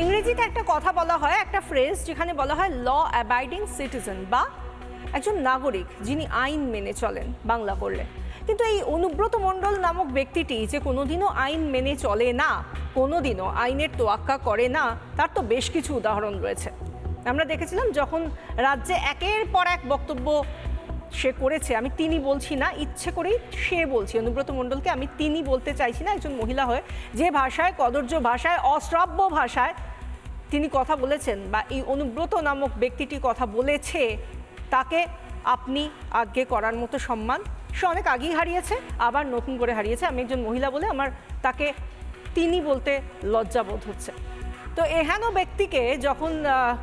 ইংরেজিতে একটা কথা বলা হয়, একটা ফ্রেজ যেখানে বলা হয় ল অ্যাবাইডিং সিটিজেন বা একজন নাগরিক যিনি আইন মেনে চলেন বাংলা করলে কিন্তু এই অনুব্রত মণ্ডল নামক ব্যক্তিটি যে কোনোদিনও আইন মেনে চলে না, কোনোদিনও আইনের তোয়াক্কা করে না, তার তো বেশ কিছু উদাহরণ রয়েছে। আমরা দেখেছিলাম যখন রাজ্যে একের পর এক বক্তব্য সে করেছে, আমি তিনি বলছি না, ইচ্ছে করেই সে বলছি। অনুব্রত মণ্ডলকে আমি তিনি বলতে চাইছি না, একজন মহিলা হয়ে। যে ভাষায়, কদর্য ভাষায়, অশ্রাব্য ভাষায় তিনি কথা বলেছেন বা এই অনুব্রত নামক ব্যক্তিটি কথা বলেছে, তাকে আপনি আজ্ঞে করার মতো সম্মান। সে অনেক আগেই হারিয়েছে, আবার নতুন করে হারিয়েছে। আমি একজন মহিলা বলে আমার তাকে তিনি বলতে লজ্জাবোধ হচ্ছে। তো এহেন ব্যক্তিকে যখন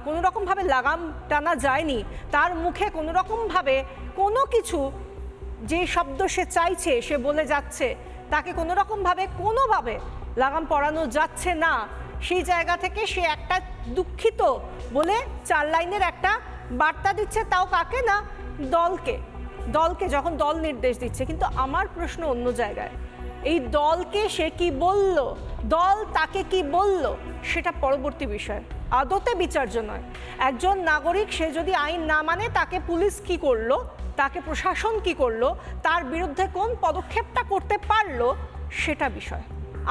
কোনো রকমভাবে লাগাম টানা যায়নি, তার মুখে কোনো রকমভাবে কোনো কিছু যে শব্দ সে চাইছে, সে বলে যাচ্ছে, তাকে কোনো রকমভাবে কোনোভাবে লাগাম পড়ানো যাচ্ছে না। সেই জায়গা থেকে সে একটা দুঃখিত বলে চার লাইনের একটা বার্তা দিচ্ছে তাও কাকে না, দলকে। দলকে যখন দল নির্দেশ দিচ্ছে। কিন্তু আমার প্রশ্ন অন্য জায়গায় এই দলকে সে কি বলল? দল তাকে কি বলল? সেটা পরবর্তী বিষয়। আদতে বিচার্য নয়। একজন নাগরিক, সে যদি আইন না মানে তাকে পুলিশ কি করল? তাকে প্রশাসন কি করল? তার বিরুদ্ধে কোন পদক্ষেপটা করতে পারল? সেটা বিষয়।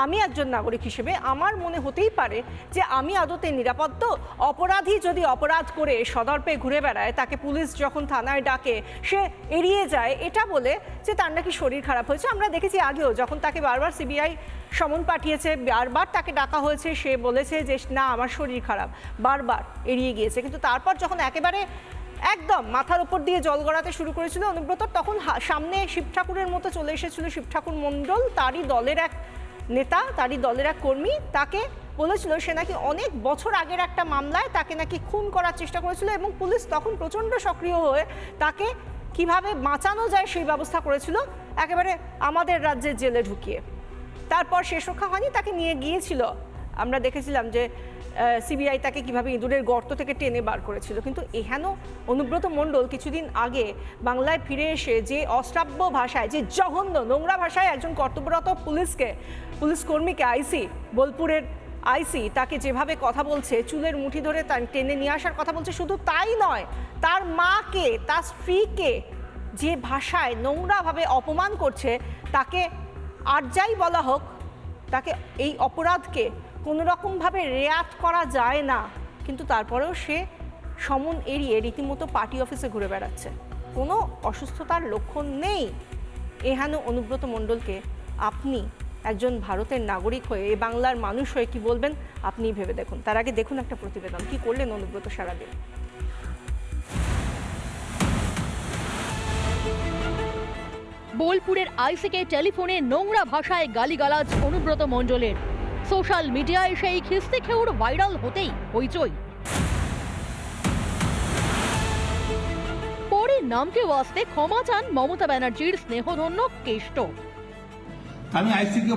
আমি একজন নাগরিক হিসেবে আমার মনে হতেই পারে যে আমি আদতে নিরাপদ তো অপরাধী যদি অপরাধ করে সদর্পে ঘুরে বেড়ায়, তাকে পুলিশ যখন থানায় ডাকে, সে এড়িয়ে যায়, এটা বলে যে তার নাকি শরীর খারাপ হয়েছে। আমরা দেখেছি আগেও যখন তাকে বারবার সিবিআই সমন পাঠিয়েছে, বারবার তাকে ডাকা হয়েছে, সে বলেছে যে, না, আমার শরীর খারাপ। বারবার এড়িয়ে গিয়েছে। কিন্তু তারপর যখন একেবারে একদম মাথার উপর দিয়ে জল গড়াতে শুরু করেছিল অনুব্রত, তখন সামনে শিব ঠাকুরের মতো চলে এসেছিল শিব ঠাকুর মণ্ডল। তারই দলের এক নেতা, তারই দলের এক কর্মী, তাকে বলেছিল সে নাকি অনেক বছর আগের একটা মামলায় তাকে নাকি খুন করার চেষ্টা করেছিল এবং পুলিশ তখন প্রচণ্ড সক্রিয় হয়ে তাকে কীভাবে বাঁচানো যায় সেই ব্যবস্থা করেছিল, একেবারে আমাদের রাজ্যের জেলে ঢুকিয়ে। তারপর শেষ রক্ষা হয়নি তাকে নিয়ে গিয়েছিল। আমরা দেখেছিলাম যে সিবিআই তাকে কীভাবে ইঁদুরের গর্ত থেকে টেনে বার করেছিল। কিন্তু এহেন অনুব্রত মণ্ডল কিছুদিন আগে বাংলায় ফিরে এসে যে অশ্রাব্য ভাষায়, যে জঘন্য নোংরা ভাষায় একজন কর্তব্যরত পুলিশকে, পুলিশ কর্মীকে আইসি, বোলপুরের আইসি তাকে যেভাবে কথা বলছে, চুলের মুঠি ধরে টেনে নিয়ে আসার কথা বলছে, শুধু তাই নয়, তার মাকে, তার স্ত্রীকে যে ভাষায় নোংরাভাবে অপমান করছে, তাকে আর যাই বলা হোক, তাকে এই অপরাধকে কোনো রকমভাবে রেয়াত করা যায় না। কিন্তু তারপরেও সে সমন এড়িয়ে রীতিমতো পার্টি অফিসে ঘুরে বেড়াচ্ছে। কোনো অসুস্থতার লক্ষণ নেই। এহেন অনুব্রত মণ্ডলকে আপনি একজন ভারতের নাগরিক হয়ে, এ বাংলার মানুষ হয়ে কি বলবেন, আপনি ভেবে দেখুন। তার আগে দেখুন একটা প্রতিবেদন। কি করলেন অনুব্রত সারাদিন? বোলপুরের আইসিকে টেলিফোনে নোংরা ভাষায় গালিগালাজ অনুব্রত মণ্ডলের। সোশ্যাল মিডিয়ায় সেই খিস্তি খেউর ভাইরাল হতেই হইচই। পরে নামকে ওয়াস্তে ক্ষমা চান মমতা ব্যানার্জির স্নেহধন্য কেষ্ট। আমি আইসিকে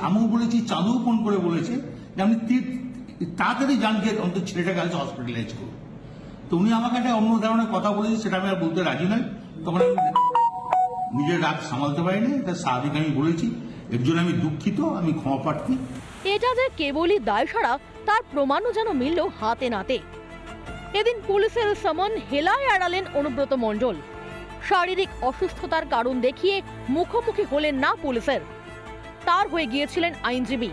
আমিও বলেছি চাঁদু ফোন করে বলেছে যে তি- তাড়াতাড়ি যান গিয়ে অন্তত ছেলেটাকে আজ হসপিটালাইজ করুন তো উনি আমাকে একটা অন্য ধরনের কথা বলেছে, সেটা আমি আর বলতে রাজি নই। তখন আমি নিজের রাগ সামালতে পারিনি, এটা স্বাভাবিক আমি বলেছি। এর জন্য আমি দুঃখিত আমি ক্ষমা প্রার্থী। এটা যে কেবলই দায় সারা তার প্রমাণও যেন মিলল হাতে নাতে। এদিন পুলিশের সমন হেলায় এড়ালেন অনুব্রত মণ্ডল। শারীরিক অসুস্থতার কারণ দেখিয়ে মুখোমুখি হলেন না পুলিশের। তার হয়ে গিয়েছিলেন আইনজীবী।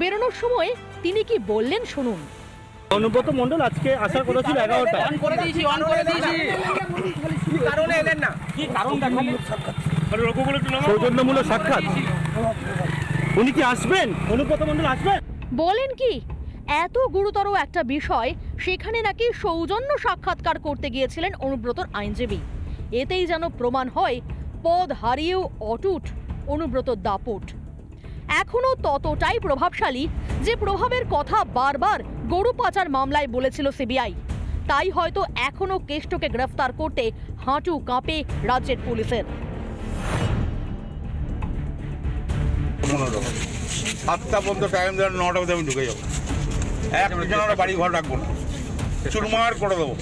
বেরোনোর সময় তিনি কি বললেন শুনুন। অনুব্রত মন্ডল আজকে আসার কথা ছিল এগারোটা অন করে দিয়েছি অন করে দিয়েছি। কারণে এলেন না? কি কারণ দেখালেন সৌজন্যমূলক সাক্ষাৎ। উনি কি আসবেন? অনুব্রত মন্ডল আসবেন? বলেন কি এত গুরুতর একটা বিষয় সেখানে নাকি সৌজন্য সাক্ষাৎকার করতে গিয়েছিলেন অনুব্রতর আইনজীবী। এতেই যেন প্রমাণ হয় পদ হারিয়েও অটুট অনুব্রত দাপট। এখনও ততটাই প্রভাবশালী যে প্রভাবের কথা বারবার গরু পাচার মামলায় বলেছিল সিবিআই। তাই হয়তো এখনও কেষ্টকে গ্রেফতার করতে হাঁটু কাঁপে রাজ্যের পুলিশের। পনেরো সাতটা পর্যন্ত টাইম দেন নটা মধ্যে আমি ঢুকে যাব। এক আমরা বাড়ি ঘর রাখব না। চুরমার করে দেবো।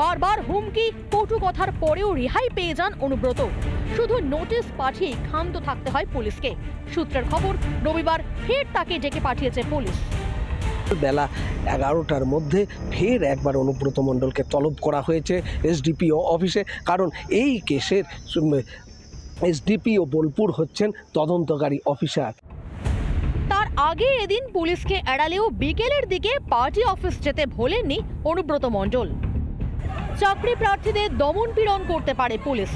বারবার হুমকি কটু কথার পরেও রেহাই পেয়ে যান অনুব্রত। শুধু নোটিশ পাঠিয়ে ক্ষান্ত থাকতে হয় পুলিশকে। সূত্রের খবর রবিবার ফের তাকে ডেকে পাঠিয়েছে পুলিশ। বেলা এগারোটার মধ্যে ফের একবার অনুব্রত মণ্ডলকে তলব করা হয়েছে এসডিপিও অফিসে। কারণ এই কেসের এসডিপিও বোলপুর হচ্ছেন তদন্তকারী অফিসার। তার আগে এদিন পুলিশকে এড়ালেও বিকেলের দিকে পার্টি অফিস যেতে ভোলেননি অনুব্রত মণ্ডল। চাকরি প্রার্থীদের দমন পীড়ন করতে পারে পুলিশ।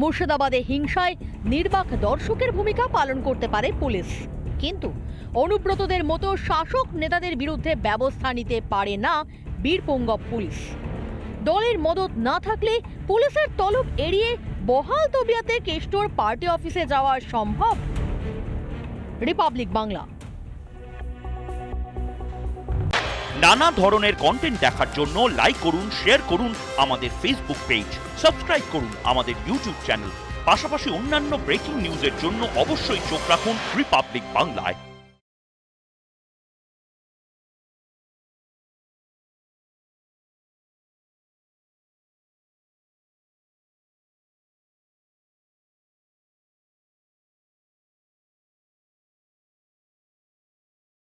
মুর্শিদাবাদে হিংসায় নির্বাক দর্শকের ভূমিকা পালন করতে পারে পুলিশ। কিন্তু অনুব্রতদের মতো শাসক নেতাদের বিরুদ্ধে ব্যবস্থা নিতে পারে না বীরপঙ্গব পুলিশ। দলের মদত না থাকলে পুলিশের তলব এড়িয়ে বহাল তবিয়াতে কেষ্টর পার্টি অফিসে যাওয়া সম্ভব। রিপাবলিক বাংলা। নানা ধরনের কন্টেন্ট দেখার জন্য লাইক করুন শেয়ার করুন আমাদের ফেসবুক পেজ সাবস্ক্রাইব করুন আমাদের ইউটিউব চ্যানেল পাশাপাশি অন্যান্য ব্রেকিং নিউজের জন্য অবশ্যই চোখ রাখুন রিপাবলিক বাংলায়